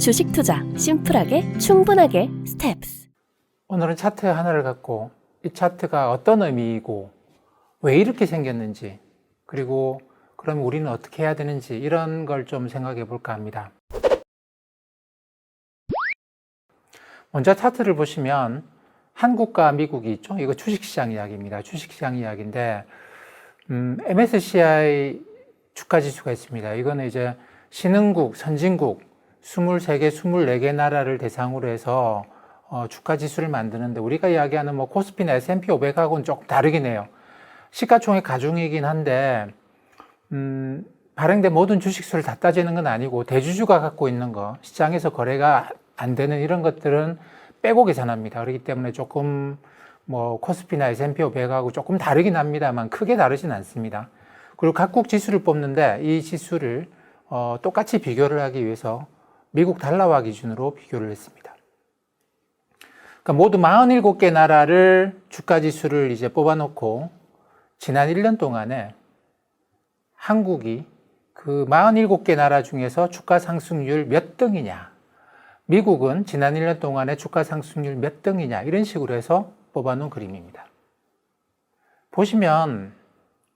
주식 투자 심플하게 충분하게 스텝스. 오늘은 차트 하나를 갖고 이 차트가 어떤 의미이고 왜 이렇게 생겼는지 그리고 그럼 우리는 어떻게 해야 되는지 이런 걸 좀 생각해 볼까 합니다. 먼저 차트를 보시면 한국과 미국이 있죠. 이거 주식시장 이야기입니다. 주식시장 이야기인데 음, MSCI 주가 지수가 있습니다. 이거는 이제 신흥국, 선진국 23개, 24개 나라를 대상으로 해서 어, 주가 지수를 만드는데 우리가 이야기하는 뭐 코스피나 S&P 500하고는 조금 다르긴 해요. 시가총액 가중이긴 한데 음, 발행된 모든 주식수를 다 따지는 건 아니고 대주주가 갖고 있는 거 시장에서 거래가 안 되는 이런 것들은 빼고 계산합니다. 그렇기 때문에 조금 뭐 코스피나 S&P 500하고 조금 다르긴 합니다만 크게 다르진 않습니다. 그리고 각국 지수를 뽑는데 이 지수를 어, 똑같이 비교를 하기 위해서 미국 달러화 기준으로 비교를 했습니다. 그러니까 모두 47개 나라를 주가 지수를 이제 뽑아놓고 지난 1년 동안에 한국이 그 47개 나라 중에서 주가 상승률 몇 등이냐. 미국은 지난 1년 동안에 주가 상승률 몇 등이냐. 이런 식으로 해서 뽑아놓은 그림입니다. 보시면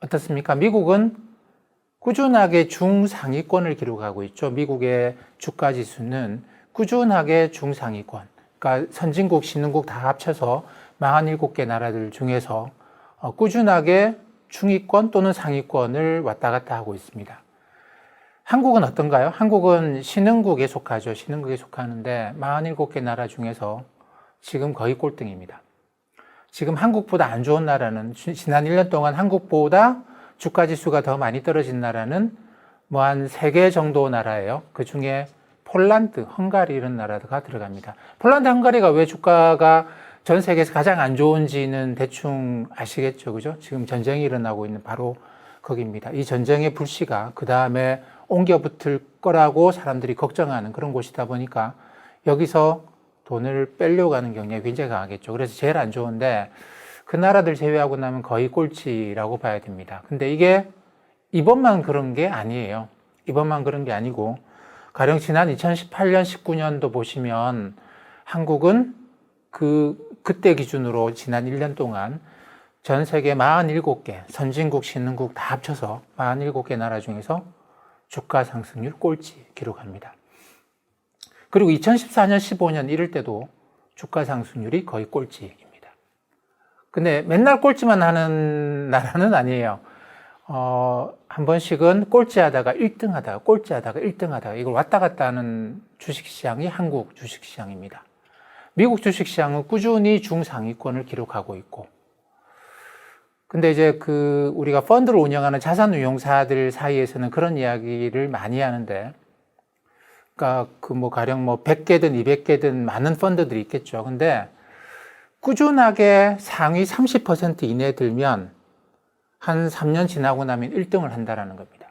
어떻습니까? 미국은 꾸준하게 중상위권을 기록하고 있죠. 미국의 주가 지수는 꾸준하게 중상위권. 그러니까 선진국, 신흥국 다 합쳐서 47개 나라들 중에서 어, 꾸준하게 중위권 또는 상위권을 왔다 갔다 하고 있습니다. 한국은 어떤가요? 한국은 신흥국에 속하죠. 신흥국에 속하는데 47개 나라 중에서 지금 거의 꼴등입니다. 지금 한국보다 안 좋은 나라는 지난 1년 동안 한국보다 주가 지수가 더 많이 떨어진 나라는 뭐 한 세 개 정도 나라예요. 그 중에 폴란드, 헝가리 이런 나라가 들어갑니다. 폴란드, 헝가리가 왜 주가가 전 세계에서 가장 안 좋은지는 대충 아시겠죠. 그죠? 지금 전쟁이 일어나고 있는 바로 거기입니다. 이 전쟁의 불씨가 그 다음에 옮겨 붙을 거라고 사람들이 걱정하는 그런 곳이다 보니까 여기서 돈을 빼려고 하는 경향이 굉장히 강하겠죠. 그래서 제일 안 좋은데 그 나라들 제외하고 나면 거의 꼴찌라고 봐야 됩니다. 근데 이게 이번만 그런 게 아니에요. 이번만 그런 게 아니고 가령 지난 2018년, 19년도 보시면 한국은 그 그때 기준으로 지난 1년 동안 전 세계 47개 선진국, 신흥국 다 합쳐서 47개 나라 중에서 주가 상승률 꼴찌 기록합니다. 그리고 2014년, 15년 이럴 때도 주가 상승률이 거의 꼴찌입니다. 근데 맨날 꼴찌만 하는 나라는 아니에요. 어, 한 번씩은 꼴찌 하다가 1등 하다가 꼴찌 하다가 1등 하다가 이걸 왔다 갔다 하는 주식시장이 한국 주식시장입니다. 미국 주식시장은 꾸준히 중상위권을 기록하고 있고, 근데 이제 그 우리가 펀드를 운영하는 자산운용사들 사이에서는 그런 이야기를 많이 하는데, 그러니까 그 뭐 가령 뭐 100개든 200개든 많은 펀드들이 있겠죠. 근데 꾸준하게 상위 30% 이내에 들면 한 3년 지나고 나면 1등을 한다라는 겁니다.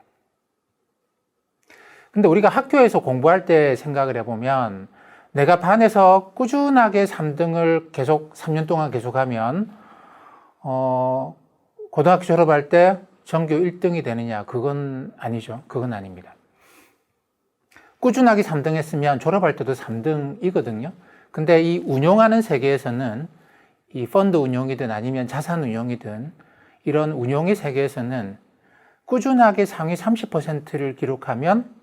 근데 우리가 학교에서 공부할 때 생각을 해보면 내가 반에서 꾸준하게 3등을 계속 3년 동안 계속하면 어 고등학교 졸업할 때 전교 1등이 되느냐 그건 아니죠. 그건 아닙니다. 꾸준하게 3등 했으면 졸업할 때도 3등이거든요. 근데 이 운용하는 세계에서는 이 펀드 운용이든 아니면 자산 운용이든 이런 운용의 세계에서는 꾸준하게 상위 30%를 기록하면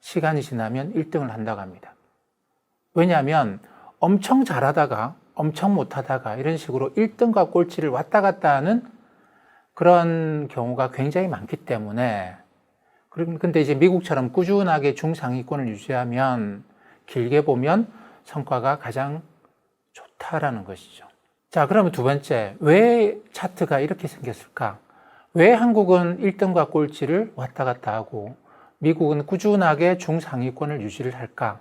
시간이 지나면 1등을 한다고 합니다. 왜냐하면 엄청 잘하다가 엄청 못하다가 이런 식으로 1등과 꼴찌를 왔다 갔다 하는 그런 경우가 굉장히 많기 때문에 근데 이제 미국처럼 꾸준하게 중상위권을 유지하면 길게 보면 성과가 가장 좋다라는 것이죠. 자, 그러면 두 번째, 왜 차트가 이렇게 생겼을까? 왜 한국은 1등과 꼴찌를 왔다 갔다 하고 미국은 꾸준하게 중상위권을 유지를 할까?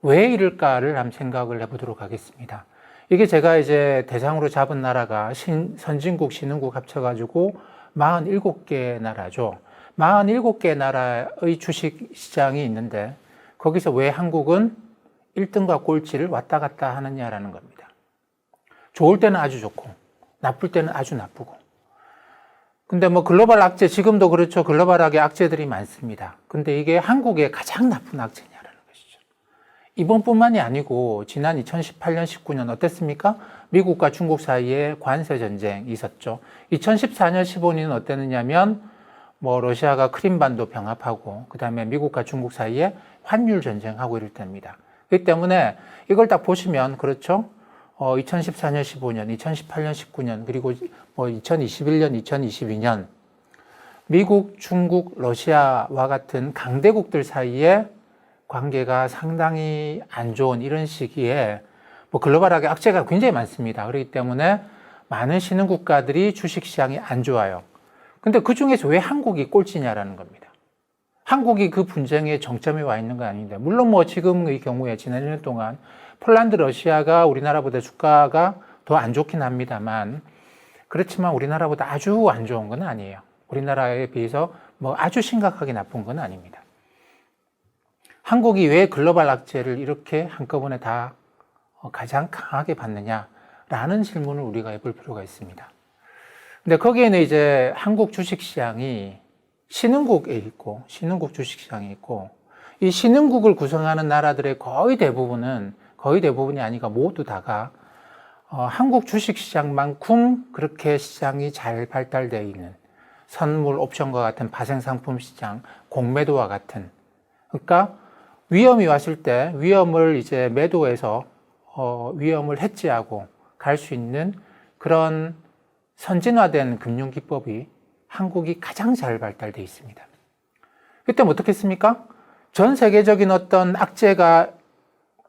왜 이럴까를 한번 생각을 해보도록 하겠습니다. 이게 제가 이제 대상으로 잡은 나라가 신, 선진국, 신흥국 합쳐가지고 47개 나라죠. 47개 나라의 주식 시장이 있는데 거기서 왜 한국은 1등과 꼴찌를 왔다 갔다 하느냐라는 겁니다. 좋을 때는 아주 좋고, 나쁠 때는 아주 나쁘고. 근데 뭐 글로벌 악재, 지금도 그렇죠. 글로벌하게 악재들이 많습니다. 근데 이게 한국의 가장 나쁜 악재냐라는 것이죠. 이번뿐만이 아니고 지난 2018년, 19년 어땠습니까? 미국과 중국 사이에 관세 전쟁이 있었죠. 2014년, 15년은 어땠느냐면 뭐 러시아가 크림반도 병합하고 그다음에 미국과 중국 사이에 환율 전쟁하고 이럴 때입니다. 그렇기 때문에 이걸 딱 보시면 그렇죠. 어, 2014년, 15년, 2018년, 19년 그리고 뭐 2021년, 2022년 미국, 중국, 러시아와 같은 강대국들 사이에 관계가 상당히 안 좋은 이런 시기에 뭐 글로벌하게 악재가 굉장히 많습니다. 그렇기 때문에 많은 신흥 국가들이 주식 시장이 안 좋아요. 근데 그 중에서 왜 한국이 꼴찌냐라는 겁니다. 한국이 그 분쟁의 정점에 와 있는 건 아닌데, 물론 뭐 지금의 경우에 지난 1년 동안 폴란드, 러시아가 우리나라보다 주가가 더 안 좋긴 합니다만, 그렇지만 우리나라보다 아주 안 좋은 건 아니에요. 우리나라에 비해서 뭐 아주 심각하게 나쁜 건 아닙니다. 한국이 왜 글로벌 악재를 이렇게 한꺼번에 다 어, 가장 강하게 받느냐라는 질문을 우리가 해볼 필요가 있습니다. 근데 거기에는 이제 한국 주식 시장이 신흥국에 있고, 신흥국 주식시장이 있고, 이 신흥국을 구성하는 나라들의 거의 대부분은, 거의 대부분이 아니가 모두 다가, 어, 한국 주식시장만큼 그렇게 시장이 잘 발달되어 있는 선물 옵션과 같은 파생상품 시장, 공매도와 같은, 그러니까 위험이 왔을 때 위험을 이제 매도해서 어, 위험을 해지하고 갈 수 있는 그런 선진화된 금융 기법이 한국이 가장 잘 발달되어 있습니다. 그때면 어떻겠습니까? 전 세계적인 어떤 악재가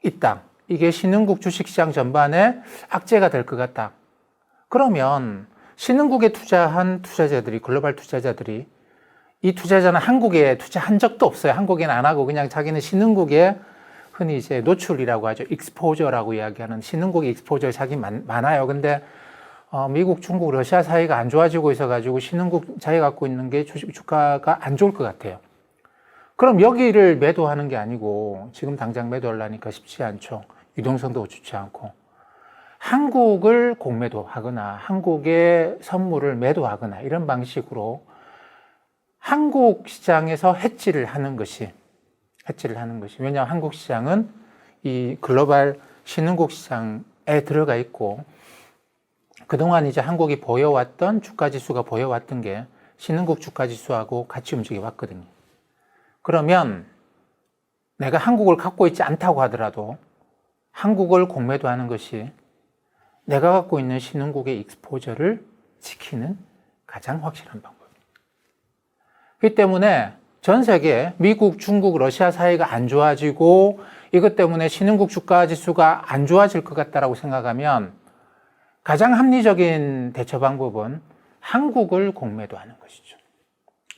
있다. 이게 신흥국 주식시장 전반에 악재가 될 것 같다. 그러면 신흥국에 투자한 투자자들이, 글로벌 투자자들이 이 투자자는 한국에 투자한 적도 없어요. 한국에는 안 하고 그냥 자기는 신흥국에 흔히 이제 노출이라고 하죠. 익스포저라고 이야기하는 신흥국의 익스포저 자기 많, 많아요. 근데 어, 미국, 중국, 러시아 사이가 안 좋아지고 있어가지고 신흥국 자기 갖고 있는 게 주식 주가가 안 좋을 것 같아요. 그럼 여기를 매도하는 게 아니고 지금 당장 매도하려니까 쉽지 않죠. 유동성도 좋지 않고 한국을 공매도하거나 한국의 선물을 매도하거나 이런 방식으로 한국 시장에서 해지를 하는 것이 해지를 하는 것이 왜냐하면 한국 시장은 이 글로벌 신흥국 시장에 들어가 있고 그동안 이제 한국이 보여왔던 주가 지수가 보여왔던 게 신흥국 주가 지수하고 같이 움직여 왔거든요. 그러면 내가 한국을 갖고 있지 않다고 하더라도 한국을 공매도 하는 것이 내가 갖고 있는 신흥국의 익스포저를 지키는 가장 확실한 방법입니다. 그렇기 때문에 전 세계 미국, 중국, 러시아 사이가 안 좋아지고 이것 때문에 신흥국 주가 지수가 안 좋아질 것 같다라고 생각하면 가장 합리적인 대처 방법은 한국을 공매도 하는 것이죠.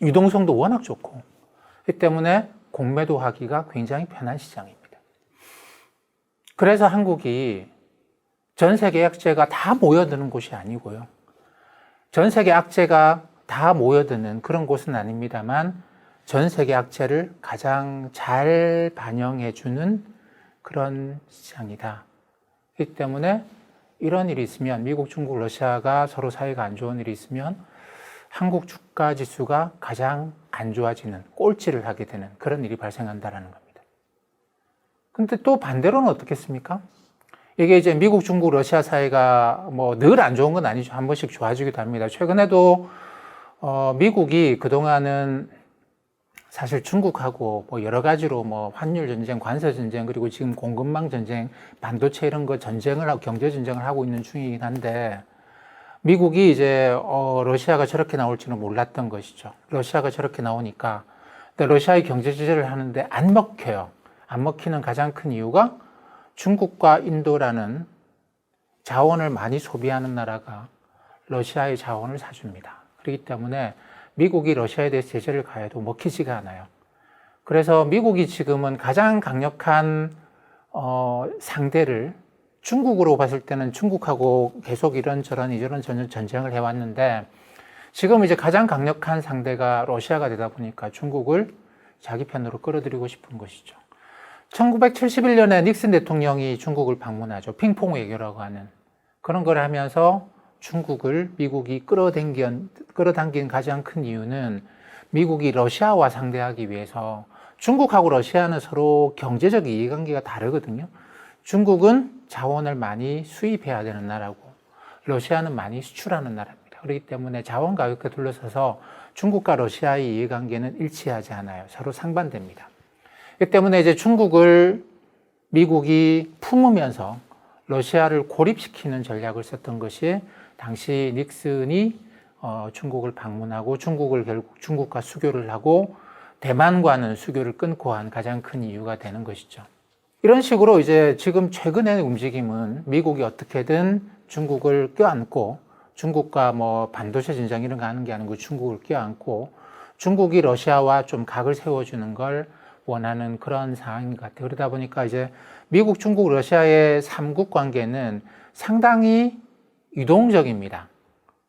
유동성도 워낙 좋고 그렇기 때문에 공매도 하기가 굉장히 편한 시장입니다. 그래서 한국이 전 세계 악재가 다 모여드는 곳이 아니고요. 전 세계 악재가 다 모여드는 그런 곳은 아닙니다만 전 세계 악재를 가장 잘 반영해주는 그런 시장이다. 그렇기 때문에 이런 일이 있으면 미국, 중국, 러시아가 서로 사이가 안 좋은 일이 있으면 한국 주가 지수가 가장 안 좋아지는 꼴찌를 하게 되는 그런 일이 발생한다라는 겁니다. 근데 또 반대로는 어떻겠습니까? 이게 이제 미국, 중국, 러시아 사이가 뭐 늘 안 좋은 건 아니죠. 한 번씩 좋아지기도 합니다. 최근에도 어, 미국이 그동안은 사실 중국하고 뭐 여러 가지로 뭐 환율 전쟁, 관세 전쟁, 그리고 지금 공급망 전쟁, 반도체 이런 거 전쟁을 하고 경제 전쟁을 하고 있는 중이긴 한데 미국이 이제 어, 러시아가 저렇게 나올지는 몰랐던 것이죠. 러시아가 저렇게 나오니까 근데 러시아의 경제 제재를 하는데 안 먹혀요. 안 먹히는 가장 큰 이유가 중국과 인도라는 자원을 많이 소비하는 나라가 러시아의 자원을 사줍니다. 그렇기 때문에 미국이 러시아에 대해서 제재를 가해도 먹히지가 않아요. 그래서 미국이 지금은 가장 강력한 어, 상대를 중국으로 봤을 때는 중국하고 계속 이런저런 이런 전쟁을 해왔는데 지금 이제 가장 강력한 상대가 러시아가 되다 보니까 중국을 자기 편으로 끌어들이고 싶은 것이죠. 1971년에 닉슨 대통령이 중국을 방문하죠. 핑퐁 외교라고 하는 그런 걸 하면서 중국을 미국이 끌어당긴, 끌어당긴 가장 큰 이유는 미국이 러시아와 상대하기 위해서 중국하고 러시아는 서로 경제적 이해관계가 다르거든요. 중국은 자원을 많이 수입해야 되는 나라고 러시아는 많이 수출하는 나라입니다. 그렇기 때문에 자원 가격에 둘러서서 중국과 러시아의 이해관계는 일치하지 않아요. 서로 상반됩니다. 그 때문에 이제 중국을 미국이 품으면서 러시아를 고립시키는 전략을 썼던 것이 당시 닉슨이 어, 중국을 방문하고 중국을 결국 중국과 수교를 하고 대만과는 수교를 끊고 한 가장 큰 이유가 되는 것이죠. 이런 식으로 이제 지금 최근의 움직임은 미국이 어떻게든 중국을 껴안고 중국과 뭐 반도체 전쟁 이런 거 하는 게 아니고 중국을 껴안고 중국이 러시아와 좀 각을 세워주는 걸 원하는 그런 상황인 것 같아요. 그러다 보니까 이제 미국, 중국, 러시아의 삼국 관계는 상당히 유동적입니다.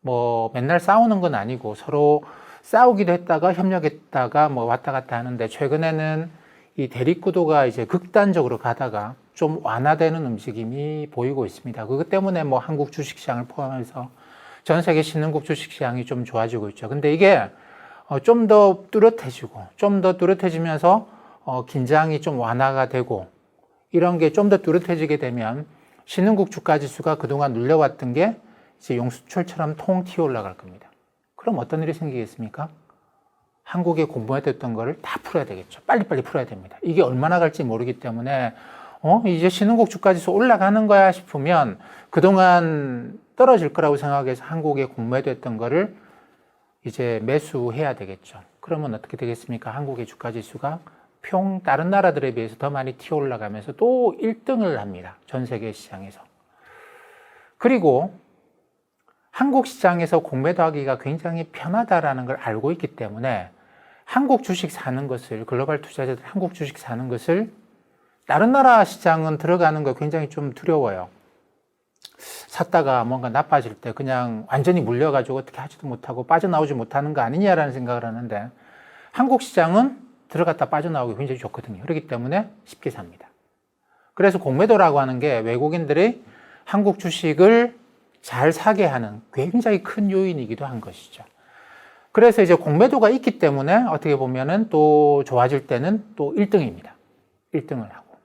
뭐 맨날 싸우는 건 아니고 서로 싸우기도 했다가 협력했다가 뭐 왔다 갔다 하는데 최근에는 이 대립구도가 이제 극단적으로 가다가 좀 완화되는 움직임이 보이고 있습니다. 그것 때문에 뭐 한국 주식시장을 포함해서 전 세계 신흥국 주식시장이 좀 좋아지고 있죠. 근데 이게 어, 좀더 뚜렷해지고 좀 더 뚜렷해지면서 어, 긴장이 좀 완화가 되고 이런 게 좀 더 뚜렷해지게 되면 신흥국 주가 지수가 그동안 눌려왔던 게 이제 용수철처럼 통 튀어 올라갈 겁니다. 그럼 어떤 일이 생기겠습니까? 한국에 공부했던 거를 다 풀어야 되겠죠. 빨리빨리 풀어야 됩니다. 이게 얼마나 갈지 모르기 때문에 어 이제 신흥국 주가 지수 올라가는 거야 싶으면 그동안 떨어질 거라고 생각해서 한국에 공부했던 거를 이제 매수해야 되겠죠. 그러면 어떻게 되겠습니까? 한국의 주가 지수가 평 다른 나라들에 비해서 더 많이 튀어 올라가면서 또 1등을 합니다. 전 세계 시장에서. 그리고 한국 시장에서 공매도 하기가 굉장히 편하다라는 걸 알고 있기 때문에 한국 주식 사는 것을 글로벌 투자자들 한국 주식 사는 것을 다른 나라 시장은 들어가는 거 굉장히 좀 두려워요. 샀다가 뭔가 나빠질 때 그냥 완전히 물려가지고 어떻게 하지도 못하고 빠져나오지 못하는 거 아니냐라는 생각을 하는데 한국 시장은 들어갔다 빠져나오기 굉장히 좋거든요. 그렇기 때문에 쉽게 삽니다. 그래서 공매도라고 하는 게 외국인들이 한국 주식을 잘 사게 하는 굉장히 큰 요인이기도 한 것이죠. 그래서 이제 공매도가 있기 때문에 어떻게 보면은 또 좋아질 때는 또 1등입니다. 1등을 하고.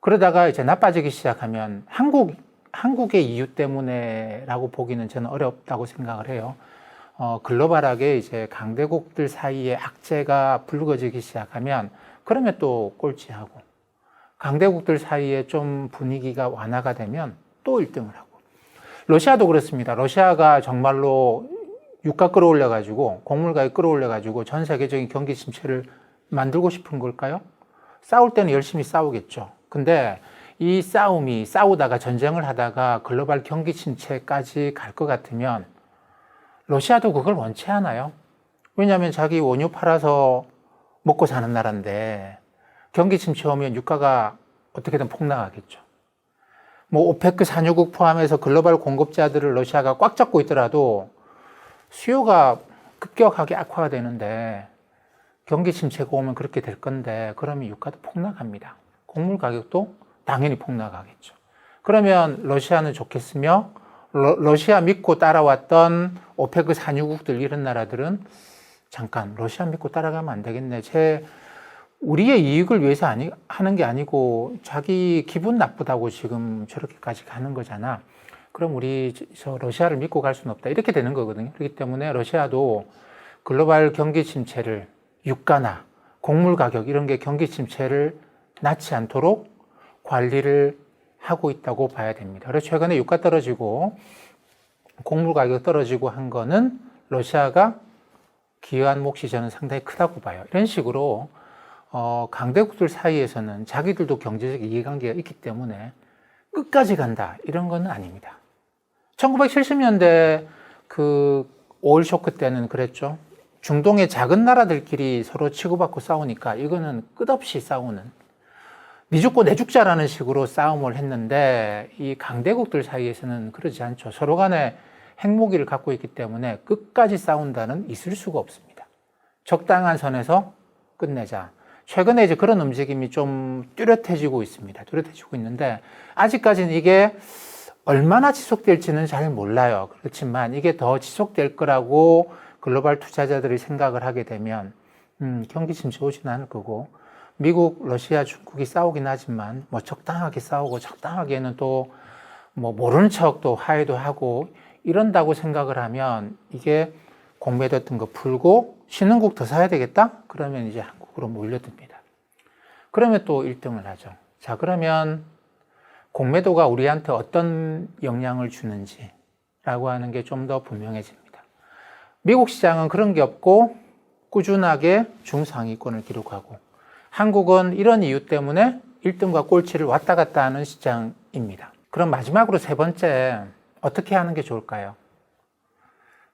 그러다가 이제 나빠지기 시작하면 한국, 한국의 이유 때문에라고 보기는 저는 어렵다고 생각을 해요. 어, 글로벌하게 이제 강대국들 사이에 악재가 불거지기 시작하면 그러면 또 꼴찌하고 강대국들 사이에 좀 분위기가 완화가 되면 또 1등을 하고 러시아도 그렇습니다. 러시아가 정말로 유가 끌어올려 가지고 곡물가에 끌어올려 가지고 전 세계적인 경기 침체를 만들고 싶은 걸까요? 싸울 때는 열심히 싸우겠죠. 근데 이 싸움이 싸우다가 전쟁을 하다가 글로벌 경기 침체까지 갈 것 같으면 러시아도 그걸 원치 않아요. 왜냐하면 자기 원유 팔아서 먹고 사는 나라인데 경기 침체 오면 유가가 어떻게든 폭락하겠죠. 뭐 오페크 산유국 포함해서 글로벌 공급자들을 러시아가 꽉 잡고 있더라도 수요가 급격하게 악화가 되는데 경기 침체가 오면 그렇게 될 건데 그러면 유가도 폭락합니다. 곡물 가격도 당연히 폭락하겠죠. 그러면 러시아는 좋겠으며 러, 시아 믿고 따라왔던 오페크 산유국들 이런 나라들은 잠깐 러시아 믿고 따라가면 안 되겠네. 제 우리의 이익을 위해서 아니, 하는 게 아니고 자기 기분 나쁘다고 지금 저렇게까지 가는 거잖아. 그럼 우리 저 러시아를 믿고 갈 수는 없다. 이렇게 되는 거거든요. 그렇기 때문에 러시아도 글로벌 경기 침체를 유가나 곡물 가격 이런 게 경기 침체를 낳지 않도록 관리를 하고 있다고 봐야 됩니다. 그래서 최근에 유가 떨어지고 곡물 가격 떨어지고 한 거는 러시아가 기여한 몫이 저는 상당히 크다고 봐요. 이런 식으로 어, 강대국들 사이에서는 자기들도 경제적 이해관계가 있기 때문에 끝까지 간다 이런 건 아닙니다. 1970년대 그 오일 쇼크 때는 그랬죠. 중동의 작은 나라들끼리 서로 치고받고 싸우니까 이거는 끝없이 싸우는 니 죽고 내 죽자라는 식으로 싸움을 했는데 이 강대국들 사이에서는 그러지 않죠. 서로 간에 핵무기를 갖고 있기 때문에 끝까지 싸운다는 있을 수가 없습니다. 적당한 선에서 끝내자. 최근에 이제 그런 움직임이 좀 뚜렷해지고 있습니다. 뚜렷해지고 있는데 아직까지는 이게 얼마나 지속될지는 잘 몰라요. 그렇지만 이게 더 지속될 거라고 글로벌 투자자들이 생각을 하게 되면 음, 경기 침체 오지는 않을 거고 미국, 러시아, 중국이 싸우긴 하지만 뭐 적당하게 싸우고 적당하게는 또 뭐 모르는 척도 화해도 하고 이런다고 생각을 하면 이게 공매도했던 거 풀고 신흥국 더 사야 되겠다? 그러면 이제 한국으로 몰려듭니다. 그러면 또 1등을 하죠. 자, 그러면 공매도가 우리한테 어떤 영향을 주는지라고 하는 게 좀 더 분명해집니다. 미국 시장은 그런 게 없고 꾸준하게 중상위권을 기록하고 한국은 이런 이유 때문에 1등과 꼴찌를 왔다 갔다 하는 시장입니다. 그럼 마지막으로 세 번째 어떻게 하는 게 좋을까요?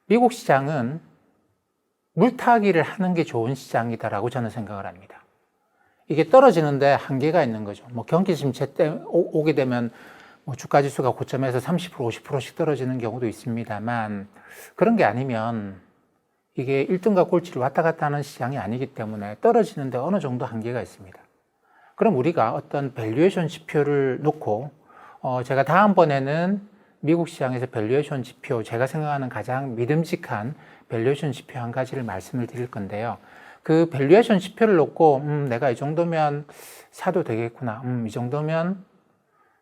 미국 시장은 물타기를 하는 게 좋은 시장이다라고 저는 생각을 합니다. 이게 떨어지는데 한계가 있는 거죠. 뭐 경기 침체 때 오- 오게 되면 뭐 주가 지수가 고점에서 30% 50%씩 떨어지는 경우도 있습니다만 그런 게 아니면 이게 1등과 꼴찌를 왔다 갔다 하는 시장이 아니기 때문에 떨어지는데 어느 정도 한계가 있습니다. 그럼 우리가 어떤 밸류에이션 지표를 놓고 어 제가 다음번에는 미국 시장에서 밸류에이션 지표 제가 생각하는 가장 믿음직한 밸류에이션 지표 한 가지를 말씀을 드릴 건데요. 그 밸류에이션 지표를 놓고 음 내가 이 정도면 사도 되겠구나. 음 이 정도면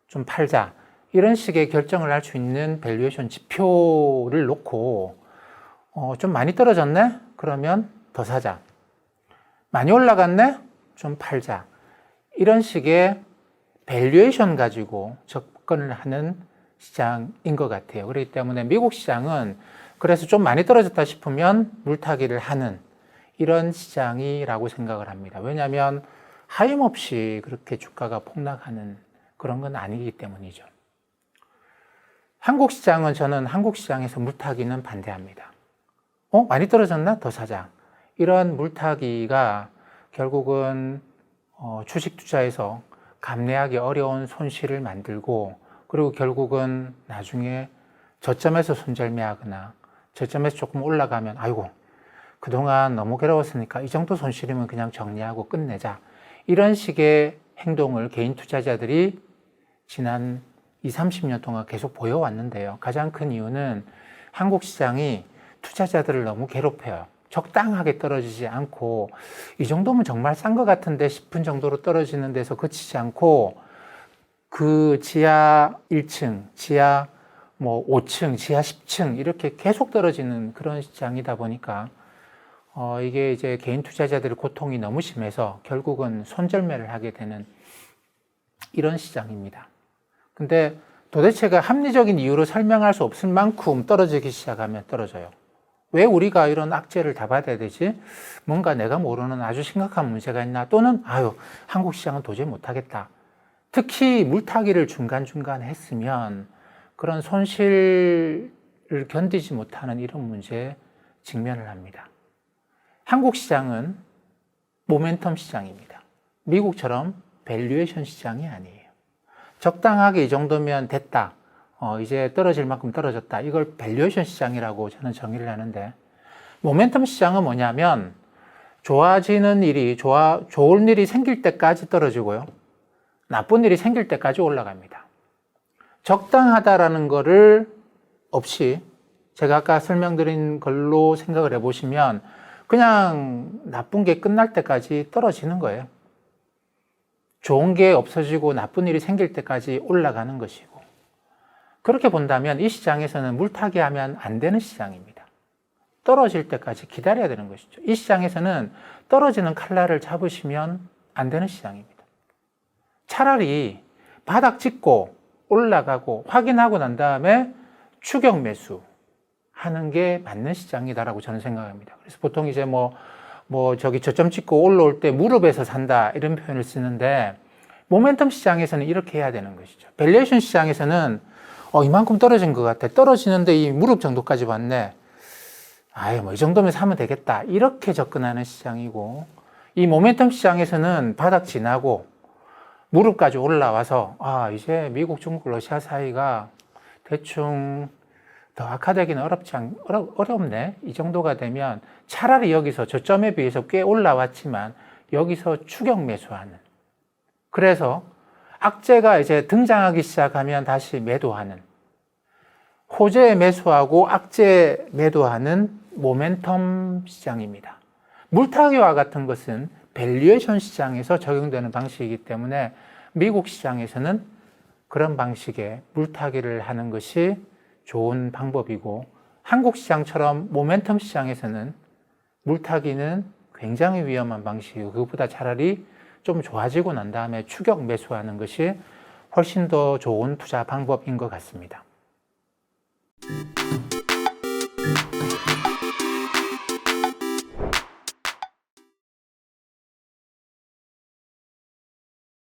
좀 팔자. 이런 식의 결정을 할 수 있는 밸류에이션 지표를 놓고 어, 좀 많이 떨어졌네? 그러면 더 사자. 많이 올라갔네? 좀 팔자. 이런 식의 밸류에이션 가지고 접근을 하는 시장인 것 같아요. 그렇기 때문에 미국 시장은 그래서 좀 많이 떨어졌다 싶으면 물타기를 하는 이런 시장이라고 생각을 합니다. 왜냐하면 하염없이 그렇게 주가가 폭락하는 그런 건 아니기 때문이죠. 한국 시장은 저는 한국 시장에서 물타기는 반대합니다. 어? 많이 떨어졌나? 더 사자. 이런 물타기가 결국은 어, 주식 투자에서 감내하기 어려운 손실을 만들고 그리고 결국은 나중에 저점에서 손절매하거나 저점에서 조금 올라가면 아이고 그동안 너무 괴로웠으니까 이 정도 손실이면 그냥 정리하고 끝내자 이런 식의 행동을 개인 투자자들이 지난 20, 30년 동안 계속 보여왔는데요. 가장 큰 이유는 한국 시장이 투자자들을 너무 괴롭혀요. 적당하게 떨어지지 않고 이 정도면 정말 싼 것 같은데 싶은 정도로 떨어지는 데서 그치지 않고 그 지하 1층, 지하 뭐 5층, 지하 10층 이렇게 계속 떨어지는 그런 시장이다 보니까 어 이게 이제 개인 투자자들의 고통이 너무 심해서 결국은 손절매를 하게 되는 이런 시장입니다. 근데 도대체가 합리적인 이유로 설명할 수 없을 만큼 떨어지기 시작하면 떨어져요. 왜 우리가 이런 악재를 다 받아야 되지? 뭔가 내가 모르는 아주 심각한 문제가 있나? 또는, 아유, 한국 시장은 도저히 못하겠다. 특히 물타기를 중간중간 했으면 그런 손실을 견디지 못하는 이런 문제에 직면을 합니다. 한국 시장은 모멘텀 시장입니다. 미국처럼 밸류에이션 시장이 아니에요. 적당하게 이 정도면 됐다. 어, 이제 떨어질 만큼 떨어졌다. 이걸 밸류에이션 시장이라고 저는 정의를 하는데, 모멘텀 시장은 뭐냐면, 좋아지는 일이, 좋아, 좋은 일이 생길 때까지 떨어지고요. 나쁜 일이 생길 때까지 올라갑니다. 적당하다라는 거를 없이, 제가 아까 설명드린 걸로 생각을 해 보시면, 그냥 나쁜 게 끝날 때까지 떨어지는 거예요. 좋은 게 없어지고 나쁜 일이 생길 때까지 올라가는 것이고. 그렇게 본다면 이 시장에서는 물타기 하면 안 되는 시장입니다. 떨어질 때까지 기다려야 되는 것이죠. 이 시장에서는 떨어지는 칼날을 잡으시면 안 되는 시장입니다. 차라리 바닥 찍고 올라가고 확인하고 난 다음에 추격 매수 하는 게 맞는 시장이다라고 저는 생각합니다. 그래서 보통 이제 뭐, 뭐 저기 저점 찍고 올라올 때 무릎에서 산다 이런 표현을 쓰는데 모멘텀 시장에서는 이렇게 해야 되는 것이죠. 밸류에이션 시장에서는 어, 이만큼 떨어진 것 같아. 떨어지는데 이 무릎 정도까지 왔네. 아유, 뭐이 정도면 사면 되겠다. 이렇게 접근하는 시장이고, 이 모멘텀 시장에서는 바닥 지나고 무릎까지 올라와서, 아, 이제 미국, 중국, 러시아 사이가 대충 더 악화되기는 어렵지 않, 어려, 어렵네. 이 정도가 되면 차라리 여기서 저점에 비해서 꽤 올라왔지만 여기서 추격 매수하는. 그래서 악재가 이제 등장하기 시작하면 다시 매도하는. 호재 매수하고 악재 매도하는 모멘텀 시장입니다. 물타기와 같은 것은 밸류에이션 시장에서 적용되는 방식이기 때문에 미국 시장에서는 그런 방식의 물타기를 하는 것이 좋은 방법이고 한국 시장처럼 모멘텀 시장에서는 물타기는 굉장히 위험한 방식이고 그것보다 차라리 좀 좋아지고 난 다음에 추격 매수하는 것이 훨씬 더 좋은 투자 방법인 것 같습니다.